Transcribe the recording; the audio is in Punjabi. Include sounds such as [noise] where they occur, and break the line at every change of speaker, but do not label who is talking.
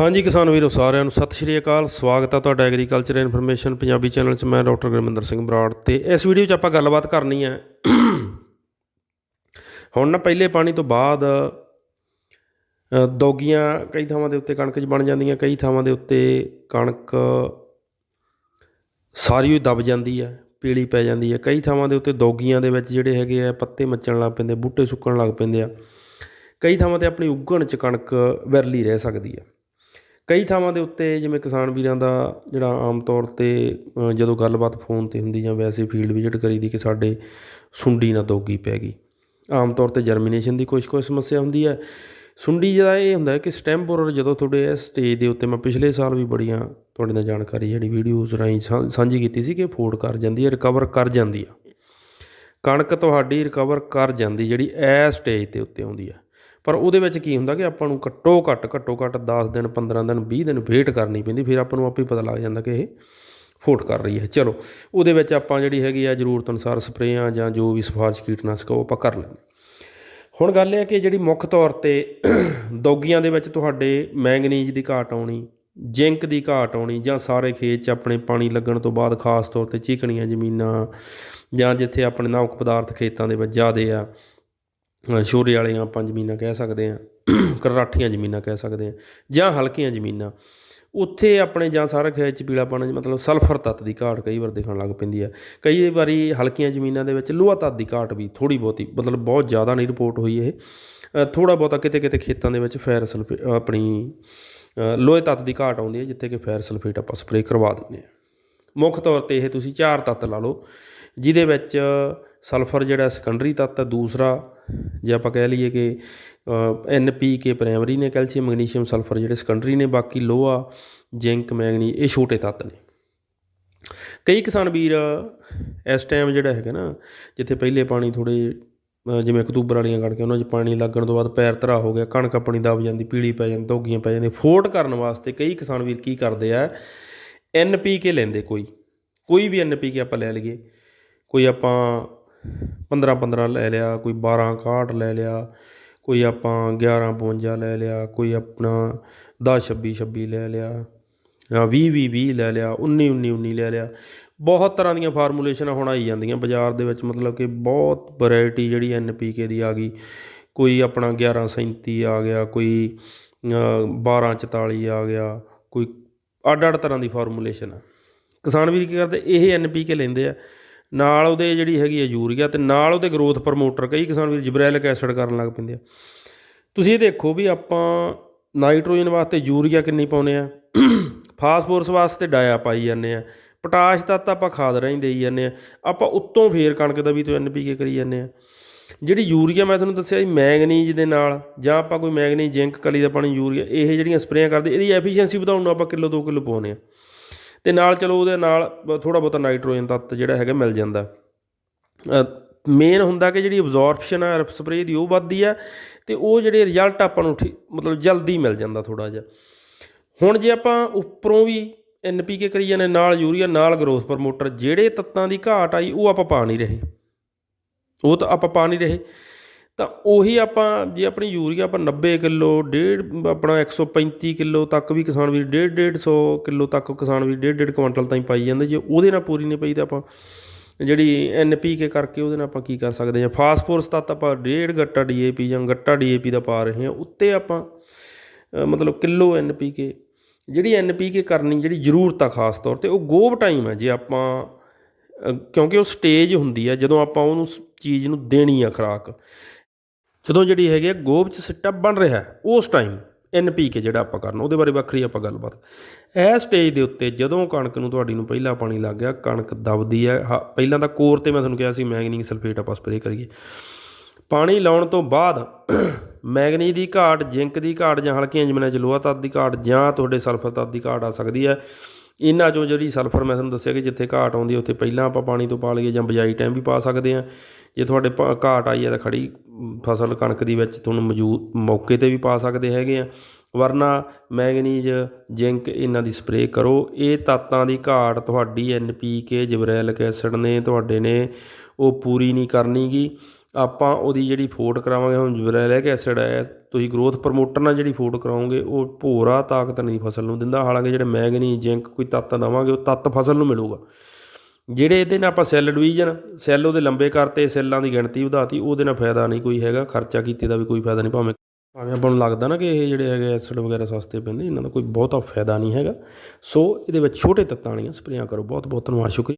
ਹਾਂਜੀ ਕਿਸਾਨ ਵੀਰੋ ਸਾਰਿਆਂ ਨੂੰ ਸਤਿ ਸ਼੍ਰੀ ਅਕਾਲ। ਸਵਾਗਤ ਹੈ ਤੁਹਾਡਾ ਐਗਰੀਕਲਚਰ ਇਨਫੋਰਮੇਸ਼ਨ ਪੰਜਾਬੀ ਚੈਨਲ 'ਚ। ਮੈਂ ਡਾਕਟਰ ਗੁਰਮਿੰਦਰ ਸਿੰਘ ਬਰਾੜ ਤੇ ਇਸ ਵੀਡੀਓ 'ਚ ਆਪਾਂ ਗੱਲਬਾਤ ਕਰਨੀ ਹੈ ਹੁਣ ਨਾ ਪਹਿਲੇ ਪਾਣੀ ਤੋਂ ਬਾਅਦ ਅ, ਦੋਗੀਆਂ ਕਈ ਥਾਵਾਂ ਦੇ ਉੱਤੇ ਕਣਕ 'ਚ ਬਣ ਜਾਂਦੀਆਂ ਕਈ ਥਾਵਾਂ ਦੇ ਉੱਤੇ ਕਣਕ ਸਾਰੀ ਹੀ ਦਬ ਜਾਂਦੀ ਹੈ ਪੀਲੀ ਪੈ ਜਾਂਦੀ ਹੈ ਕਈ ਥਾਵਾਂ ਦੇ ਉੱਤੇ ਦੋਗੀਆਂ ਦੇ ਵਿੱਚ ਜਿਹੜੇ ਹੈਗੇ ਆ ਪੱਤੇ ਮੱਚਣ ਲੱਗ ਪੈਂਦੇ ਬੂਟੇ ਸੁੱਕਣ ਲੱਗ ਪੈਂਦੇ ਆ। ਕਈ ਥਾਵਾਂ ਤੇ ਆਪਣੀ ਉਗਣ 'ਚ ਕਣਕ ਵਿਰਲੀ ਰਹਿ ਸਕਦੀ ਹੈ ਕਈ ਥਾਵਾਂ ਦੇ ਉੱਤੇ ਜਿਵੇਂ ਕਿਸਾਨ ਵੀਰਾਂ ਦਾ ਜਿਹੜਾ ਆਮ ਤੌਰ ਤੇ ਜਦੋਂ ਗੱਲਬਾਤ ਫੋਨ ਤੇ ਹੁੰਦੀ ਜਾਂ ਵੈਸੇ ਫੀਲਡ ਵਿਜ਼ਿਟ ਕਰੀਦੀ ਕਿ ਸਾਡੇ ਸੁੰਡੀ ਨਾ ਦੋਗੀ ਪੈ ਗਈ। ਆਮ ਤੌਰ ਤੇ ਜਰਮੀਨੇਸ਼ਨ ਦੀ ਕੁਛ ਕੁਛ ਸਮੱਸਿਆ ਹੁੰਦੀ ਹੈ। ਸੁੰਡੀ ਜਿਹੜਾ ਇਹ ਹੁੰਦਾ ਕਿ ਸਟੈਮ ਬੋਰਰ ਜਦੋਂ ਤੁਹਾਡੇ ਇਸ ਸਟੇਜ ਦੇ ਉੱਤੇ, ਮੈਂ ਪਿਛਲੇ ਸਾਲ ਵੀ ਬੜੀਆਂ ਤੁਹਾਡੇ ਨਾਲ ਜਾਣਕਾਰੀ ਜਿਹੜੀ ਵੀਡੀਓਜ਼ ਰਾਹੀਂ ਸਾਂ- ਸਾਂਝੀ ਕੀਤੀ ਸੀ ਕਿ ਫੋੜ ਕਰ ਜਾਂਦੀ ਹੈ ਰਿਕਵਰ ਕਰ ਜਾਂਦੀ ਆ ਕਣਕ ਤੁਹਾਡੀ ਰਿਕਵਰ ਕਰ ਜਾਂਦੀ ਜਿਹੜੀ ਇਸ ਸਟੇਜ ਤੇ ਉੱਤੇ ਆਉਂਦੀ ਆ ਪਰ ਉਹਦੇ ਵਿੱਚ ਕੀ ਹੁੰਦਾ ਕਿ ਆਪਾਂ ਨੂੰ ਘੱਟੋ ਘੱਟ ਘੱਟੋ ਘੱਟ 10 ਦਿਨ 15 ਦਿਨ 20 ਦਿਨ ਵੇਟ ਕਰਨੀ ਪੈਂਦੀ, ਫਿਰ ਆਪਾਂ ਨੂੰ ਆਪੇ ਪਤਾ ਲੱਗ ਜਾਂਦਾ ਕਿ ਇਹ ਫੋਟ ਕਰ ਰਹੀ ਹੈ। ਚਲੋ, ਉਹਦੇ ਵਿੱਚ ਆਪਾਂ ਜਿਹੜੀ ਹੈਗੀ ਆ ਜ਼ਰੂਰਤ ਅਨੁਸਾਰ ਸਪਰੇਆਂ ਜਾਂ ਜੋ ਵੀ ਸਿਫਾਰਿਸ਼ ਕੀਟਨਾਸ਼ਕ ਉਹ ਆਪਾਂ ਕਰ ਲੈਂਦੇ ਹੁਣ ਗੱਲ ਇਹ ਹੈ ਕਿ ਜਿਹੜੀ ਮੁੱਖ ਤੌਰ ਤੇ ਦੌਗੀਆਂ ਦੇ ਵਿੱਚ ਤੁਹਾਡੇ ਮੈਂਗਨੀਜ਼ ਦੀ ਘਾਟ ਆਉਣੀ, ਜ਼ਿੰਕ ਦੀ ਘਾਟ ਆਉਣੀ ਜਾਂ ਸਾਰੇ ਖੇਤ 'ਚ ਆਪਣੇ ਪਾਣੀ ਲੱਗਣ ਤੋਂ ਬਾਅਦ ਖਾਸ ਤੌਰ ਤੇ ਚੀਕਣੀਆਂ ਜ਼ਮੀਨਾਂ ਜਾਂ ਜਿੱਥੇ ਆਪਣੇ ਨਾਮਕ ਪਦਾਰਥ ਖੇਤਾਂ ਦੇ ਵਿੱਚ ਜ਼ਿਆਦੇ ਆ ਸ਼ੋਰੇ ਵਾਲੀਆਂ ਆਪਾਂ ਜ਼ਮੀਨਾਂ ਕਹਿ ਸਕਦੇ ਹਾਂ, ਕਰਰਾਠੀਆਂ ਜ਼ਮੀਨਾਂ ਕਹਿ ਸਕਦੇ ਹਾਂ ਜਾਂ ਹਲਕੀਆਂ ਜ਼ਮੀਨਾਂ। ਉੱਥੇ ਆਪਣੇ ਜਾਂ ਸਾਰਾ ਖੇਤ 'ਚ ਪੀਲਾਪਣ ਮਤਲਬ ਸਲਫਰ ਤੱਤ ਦੀ ਘਾਟ ਕਈ ਵਾਰ ਦੇਖਣ ਲੱਗ ਪੈਂਦੀ ਹੈ ਕਈ ਵਾਰੀ ਹਲਕੀਆਂ ਜ਼ਮੀਨਾਂ ਦੇ ਵਿੱਚ ਲੋਹਾ ਤੱਤ ਦੀ ਘਾਟ ਵੀ ਥੋੜੀ ਬਹੁਤੀ, ਮਤਲਬ ਬਹੁਤ ਜ਼ਿਆਦਾ ਨਹੀਂ ਰਿਪੋਰਟ ਹੋਈ ਇਹ। ਥੋੜਾ ਬਹੁਤਾ ਕਿਤੇ ਕਿਤੇ ਖੇਤਾਂ ਦੇ ਵਿੱਚ ਫੈਰ ਸਲਫੇ, ਆਪਣੀ ਲੋਹੇ ਤੱਤ ਦੀ ਘਾਟ ਆਉਂਦੀ ਹੈ ਜਿੱਥੇ ਕਿ ਫੈਰ ਸਲਫੇਟ ਆਪਾਂ ਸਪਰੇਅ ਕਰਵਾ ਦਿੰਦੇ ਹਾਂ। ਮੁੱਖ ਤੌਰ ਤੇ ਇਹ ਤੁਸੀਂ ਚਾਰ ਤੱਤ ਲਾ ਲਓ, ਜਿਹਦੇ ਵਿੱਚ ਸਲਫਰ ਜਿਹੜਾ ਸੈਕੰਡਰੀ ਤੱਤ ਹੈ, ਦੂਸਰਾ ਜੇ ਆਪਾਂ ਕਹਿ ਲਈਏ ਕਿ ਐਨ ਪੀ ਕੇ ਪ੍ਰਾਇਮਰੀ ਨੇ ਕੈਲਸ਼ੀਅਮ ਮੈਗਨੀਸ਼ੀਅਮ ਸਲਫਰ ਜਿਹੜੇ ਸੈਕੰਡਰੀ ਨੇ, ਬਾਕੀ ਲੋਹਾ ਜ਼ਿੰਕ ਮੈਗਨੀ ਇਹ ਛੋਟੇ ਤੱਤ ਨੇ। ਕਈ ਕਿਸਾਨ ਵੀਰ ਇਸ ਟਾਈਮ ਜਿਹੜਾ ਹੈਗਾ ਨਾ, ਜਿੱਥੇ ਪਹਿਲੇ ਪਾਣੀ ਥੋੜੇ ਜਿਵੇਂ ਅਕਤੂਬਰ ਵਾਲੀਆਂ ਗੜ ਕੇ ਉਹਨਾਂ 'ਚ ਪਾਣੀ ਲੱਗਣ ਤੋਂ ਬਾਅਦ ਪੈਰ ਧਰਾ ਹੋ ਗਿਆ, ਕਣਕ ਆਪਣੀ ਦਬ ਜਾਂਦੀ, ਪੀਲੀ ਪੈ ਜਾਂਦੀ, ਧੋਗੀਆਂ ਪੈ ਜਾਂਦੀਆਂ, ਫੋਟ ਕਰਨ ਵਾਸਤੇ ਕਈ ਕਿਸਾਨ ਵੀਰ ਕੀ ਕਰਦੇ ਆ ਐਨ ਪੀ ਕੇ ਲੈਂਦੇ ਕੋਈ। ਕੋਈ ਵੀ ਐਨ ਪੀ ਕੇ ਆਪਾਂ ਲੈ ਲਈਏ। ਕੋਈ ਆਪਾਂ 15 15 ਲੈ ਲਿਆ ਕੋਈ 12 61 ਲੈ ਲਿਆ ਕੋਈ ਆਪਾਂ 11 52 ਲੈ ਲਿਆ ਕੋਈ ਆਪਣਾ ਦਸ ਛੱਬੀ ਛੱਬੀ ਲੈ ਲਿਆ ਜਾਂ 20 20 20 ਲੈ ਲਿਆ 19 19 19 ਲੈ ਲਿਆ। ਬਹੁਤ ਤਰ੍ਹਾਂ ਦੀਆਂ ਫਾਰਮੂਲੇਸ਼ਨਾਂ ਹੁਣ ਆਈ ਜਾਂਦੀਆਂ ਬਾਜ਼ਾਰ ਦੇ ਵਿੱਚ ਮਤਲਬ ਕਿ ਬਹੁਤ ਵੈਰਾਈਟੀ ਜਿਹੜੀ ਐਨ ਪੀ ਕੇ ਦੀ ਆ ਗਈ। ਕੋਈ ਆਪਣਾ 1137 ਆ ਗਿਆ ਕੋਈ ਅ, 1244 ਆ ਗਿਆ ਕੋਈ ਅੱਡ ਅੱਡ ਤਰ੍ਹਾਂ ਦੀ ਫਾਰਮੂਲੇਸ਼ਨ ਆ। ਕਿਸਾਨ ਵੀਰ ਕੀ ਕਰਦੇ ਇਹ ਐਨ ਪੀ ਕੇ ਲੈਂਦੇ ਆ। ਨਾਲ ਉਹਦੇ ਜਿਹੜੀ ਹੈਗੀ ਹੈ ਯੂਰੀਆ ਤੇ ਨਾਲ ਉਹਦੇ ਗਰੋਥ ਪ੍ਰਮੋਟਰ ਕਈ ਕਿਸਾਨ ਵੀਰ ਜਿਬਰੈਲਿਕ ਐਸਿਡ ਕਰਨ ਲੱਗ ਪੈਂਦੇ ਆ। ਤੁਸੀਂ ਇਹ ਦੇਖੋ ਵੀ ਆਪਾਂ ਨਾਈਟ੍ਰੋਜਨ ਵਾਸਤੇ ਯੂਰੀਆ ਕਿੰਨੀ ਪਾਉਨੇ ਆ। ਫਾਸਫੋਰਸ ਵਾਸਤੇ ਡਾਇਆ ਪਾਈ ਜਾਂਦੇ ਆ। ਪੋਟਾਸ਼ ਤੱਤ ਆਪਾਂ ਖਾਦ ਰਾਹੀਂ ਦੇਈ ਜਾਂਦੇ ਆ। ਆਪਾਂ ਉੱਤੋਂ ਫੇਰ ਕਣਕ ਦਾ ਵੀ ਤੋਂ ਐਨਪੀਕੇ ਕਰੀ ਜਾਂਦੇ ਆ। ਜਿਹੜੀ ਯੂਰੀਆ ਮੈਂ ਤੁਹਾਨੂੰ ਦੱਸਿਆ ਜੀ ਮੈਂਗਨੀਜ਼ ਦੇ ਨਾਲ ਜਾਂ ਆਪਾਂ ਕੋਈ ਮੈਗਨੀਜ਼ ਜ਼ਿੰਕ ਕਲੀ ਦਾ ਪਾਣੀ ਯੂਰੀਆ, ਇਹ ਜਿਹੜੀਆਂ ਸਪਰੇਆਂ ਕਰਦੇ, ਇਹਦੀ ਐਫੀਸ਼ੀਐਂਸੀ ਵਧਾਉਣ ਨੂੰ ਆਪਾਂ ਕਿਲੋ 2 ਕਿਲੋ ਪਾਉਂਦੇ ਆ। ਤੇ ਨਾਲ ਚਲੋ ਉਹਦੇ ਨਾਲ ਥੋੜਾ ਬਹੁਤਾ ਨਾਈਟ੍ਰੋਜਨ ਤੱਤ ਜਿਹੜਾ ਹੈਗਾ ਮਿਲ ਜਾਂਦਾ। ਮੇਨ ਹੁੰਦਾ ਕਿ ਜਿਹੜੀ ਅਬਜ਼ੌਰਪਸ਼ਨ ਹੈ ਸਪਰੇਅ ਦੀ ਉਹ ਵੱਧਦੀ ਆ ਤੇ ਉਹ ਜਿਹੜੇ ਰਿਜ਼ਲਟ ਆਪਾਂ ਨੂੰ ਠੀ- ਮਤਲਬ ਜਲਦੀ ਮਿਲ ਜਾਂਦਾ ਥੋੜਾ ਜਿਹਾ। ਹੁਣ ਜੇ ਆਪਾਂ ਉੱਪਰੋਂ ਵੀ ਐਨਪੀਕੇ ਕਰੀ ਜਾਂਦੇ, ਨਾਲ ਯੂਰੀਆ, ਨਾਲ ਗਰੋਥ ਪ੍ਰਮੋਟਰ ਜਿਹੜੇ ਤੱਤਾਂ ਦੀ ਘਾਟ ਆਈ, ਉਹ ਆਪਾਂ ਪਾ ਨਹੀਂ ਰਹੇ। ਉਹ ਤਾਂ ਆਪਾਂ ਪਾ ਨਹੀਂ ਰਹੇ। ਤਾਂ ਉਹੀ ਆਪਾਂ ਜੇ ਆਪਣੀ ਯੂਰੀਆ ਆਪਾਂ 90 ਕਿਲੋ ਡੇਢ ਆਪਣਾ 135 ਕਿਲੋ ਤੱਕ ਵੀ ਕਿਸਾਨ ਵੀਰ ਡੇਢ ਡੇਢ ਸੌ ਕਿਲੋ ਤੱਕ ਕਿਸਾਨ ਵੀਰ ਡੇਢ ਡੇਢ ਕੁਇੰਟਲ ਤਾਈਂ ਪਾਈ ਜਾਂਦੇ ਜੇ ਉਹਦੇ ਨਾਲ ਪੂਰੀ ਨਹੀਂ ਪਈ ਤਾਂ ਆਪਾਂ ਜਿਹੜੀ ਐਨਪੀਕੇ ਕਰਕੇ ਉਹਦੇ ਨਾਲ ਆਪਾਂ ਕੀ ਕਰ ਸਕਦੇ ਹਾਂ? ਫਾਸਫੋਰਸ ਤੱਤ ਆਪਾਂ ਡੇਢ ਗੱਟਾ ਡੀਏਪੀ ਜਾਂ ਗੱਟਾ ਡੀਏਪੀ ਦਾ ਪਾ ਰਹੇ ਹਾਂ ਉੱਤੇ ਆਪਾਂ ਅ, ਮਤਲਬ ਕਿਲੋ ਐਨਪੀਕੇ ਜਿਹੜੀ ਐਨਪੀਕੇ ਕਰਨੀ ਜਿਹੜੀ ਜ਼ਰੂਰਤ ਆ ਖਾਸ ਤੌਰ ਤੇ ਉਹ ਗੋਵ ਟਾਈਮ ਹੈ ਜੇ ਆਪਾਂ ਕਿਉਂਕਿ ਉਹ ਸਟੇਜ ਹੁੰਦੀ ਆ ਜਦੋਂ ਆਪਾਂ ਉਹਨੂੰ ਚੀਜ਼ ਨੂੰ ਦੇਣੀ ਆ ਖੁਰਾਕ। ਜਦੋਂ ਜਿਹੜੀ ਹੈਗੀ ਆ ਗੋਭ 'ਚ ਸਿੱਟਾ ਬਣ ਰਿਹਾ ਉਸ ਟਾਈਮ ਐੱਨ ਪੀ ਕੇ ਜਿਹੜਾ ਆਪਾਂ ਕਰਨਾ, ਉਹਦੇ ਬਾਰੇ ਵੱਖਰੀ ਆਪਾਂ ਗੱਲਬਾਤ। ਇਹ ਸਟੇਜ ਦੇ ਉੱਤੇ ਜਦੋਂ ਕਣਕ ਨੂੰ ਤੁਹਾਡੀ ਨੂੰ ਪਹਿਲਾ ਪਾਣੀ ਲੱਗ ਗਿਆ, ਕਣਕ ਦਬਦੀ ਹੈ, ਹ- ਪਹਿਲਾਂ ਤਾਂ ਕੋਰ ਤੇ ਮੈਂ ਤੁਹਾਨੂੰ ਕਿਹਾ ਸੀ ਮੈਗਨੀਜ਼ ਸਲਫੇਟ ਆਪਾਂ ਸਪਰੇਅ ਕਰੀਏ। ਪਾਣੀ ਲਾਉਣ ਤੋਂ ਬਾਅਦ [coughs] ਮੈਗਨੀ ਦੀ ਘਾਟ ਜ਼ਿੰਕ ਦੀ ਘਾਟ ਜਾਂ ਹਲਕੀਆਂ ਜ਼ਮੀਨਾਂ 'ਚ ਲੋਹਾ ਤੱਤ ਦੀ ਘਾਟ ਜਾਂ ਤੁਹਾਡੇ ਸਲਫਰ ਤੱਤ ਦੀ ਘਾਟ ਆ ਸਕਦੀ ਹੈ। ਇਹਨਾਂ 'ਚੋਂ ਜਿਹੜੀ ਸਲਫਰ ਮੈਂ ਤੁਹਾਨੂੰ ਦੱਸਿਆ ਕਿ ਜਿੱਥੇ ਘਾਟ ਆਉਂਦੀ ਹੈ, ਉੱਥੇ ਪਹਿਲਾਂ ਆਪਾਂ ਪਾਣੀ ਤੋਂ ਪਾ ਲਈਏ ਜਾਂ ਬਜਾਈ ਟਾਈਮ ਵੀ ਪਾ ਸਕਦੇ ਹਾਂ। ਜੇ ਤੁਹਾਡੇ ਪ- ਘਾਟ ਆਈ ਹੈ ਤਾਂ ਖੜੀ ਫਸਲ ਕਣਕ ਦੀ ਵਿੱਚ ਤੁਹਾਨੂੰ ਮੌਜੂਦ, ਮੌਕੇ ਤੇ ਵੀ ਪਾ ਸਕਦੇ ਹੈਗੇ ਆ। ਵਰਨਾ ਮੈਗਨੀਜ਼, ਜ਼ਿੰਕ ਇਹਨਾਂ ਦੀ ਸਪਰੇਅ ਕਰੋ। ਇਹ ਤੱਤਾਂ ਦੀ ਘਾਟ ਤੁਹਾਡੀ ਐਨਪੀਕੇ ਜਿਬਰੈਲਿਕ ਐਸਿਡ ਨੇ, ਤੁਹਾਡੇ ਨੇ, ਉਹ ਪੂਰੀ ਨਹੀਂ ਕਰਨੀਗੀ। ਆਪਾਂ ਉਹਦੀ ਜਿਹੜੀ ਫੋਟ ਕਰਾਵਾਂਗੇ, ਹੁਣ ਜੁਰੈਲਿਕ ਐਸਿਡ ਹੈ ਤੁਸੀਂ ਗਰੋਥ ਪ੍ਰਮੋਟਰ ਨਾਲ ਜਿਹੜੀ ਫੋਟ ਕਰਾਓਗੇ, ਉਹ ਭੋਰਾ ਤਾਕਤ ਨਹੀਂ ਫਸਲ ਨੂੰ ਦਿੰਦਾ, ਹਾਲਾਂਕਿ ਜਿਹੜੇ ਮੈਗਨੀ ਜ਼ਿੰਕ ਕੋਈ ਤੱਤ ਦੇਵਾਂਗੇ, ਉਹ ਤੱਤ ਫਸਲ ਨੂੰ ਮਿਲੂਗਾ। ਜਿਹੜੇ ਇਹਦੇ ਨਾਲ ਆਪਾਂ ਸੈੱਲ ਡਿਵੀਜ਼ਨ ਸੈੱਲ ਉਹਦੇ ਲੰਬੇ ਕਰਤੇ ਸੈੱਲਾਂ ਦੀ ਗਿਣਤੀ ਵਧਾਤੀ, ਉਹਦੇ ਨਾਲ ਫਾਇਦਾ ਨਹੀਂ ਕੋਈ ਹੈਗਾ, ਖਰਚਾ ਕੀਤੇ ਦਾ ਵੀ ਕੋਈ ਫਾਇਦਾ ਨਹੀਂ, ਭਾਵੇਂ ਭਾਵੇਂ ਆਪਾਂ ਨੂੰ ਲੱਗਦਾ ਨਾ ਕਿ ਇਹ ਜਿਹੜੇ ਹੈਗੇ ਐਸਿਡ ਵਗੈਰਾ ਸਸਤੇ ਪੈਂਦੇ, ਇਹਨਾਂ ਦਾ ਕੋਈ ਬਹੁਤਾ ਫਾਇਦਾ ਨਹੀਂ ਹੈਗਾ। ਸੋ ਇਹਦੇ ਵਿੱਚ ਛੋਟੇ ਤੱਤਾਂ ਵਾਲੀਆਂ ਸਪਰੇਆਂ ਕਰੋ ਬਹੁਤ ਬਹੁਤ ਧੰਨਵਾਦ, ਸ਼ੁਕਰੀਆ।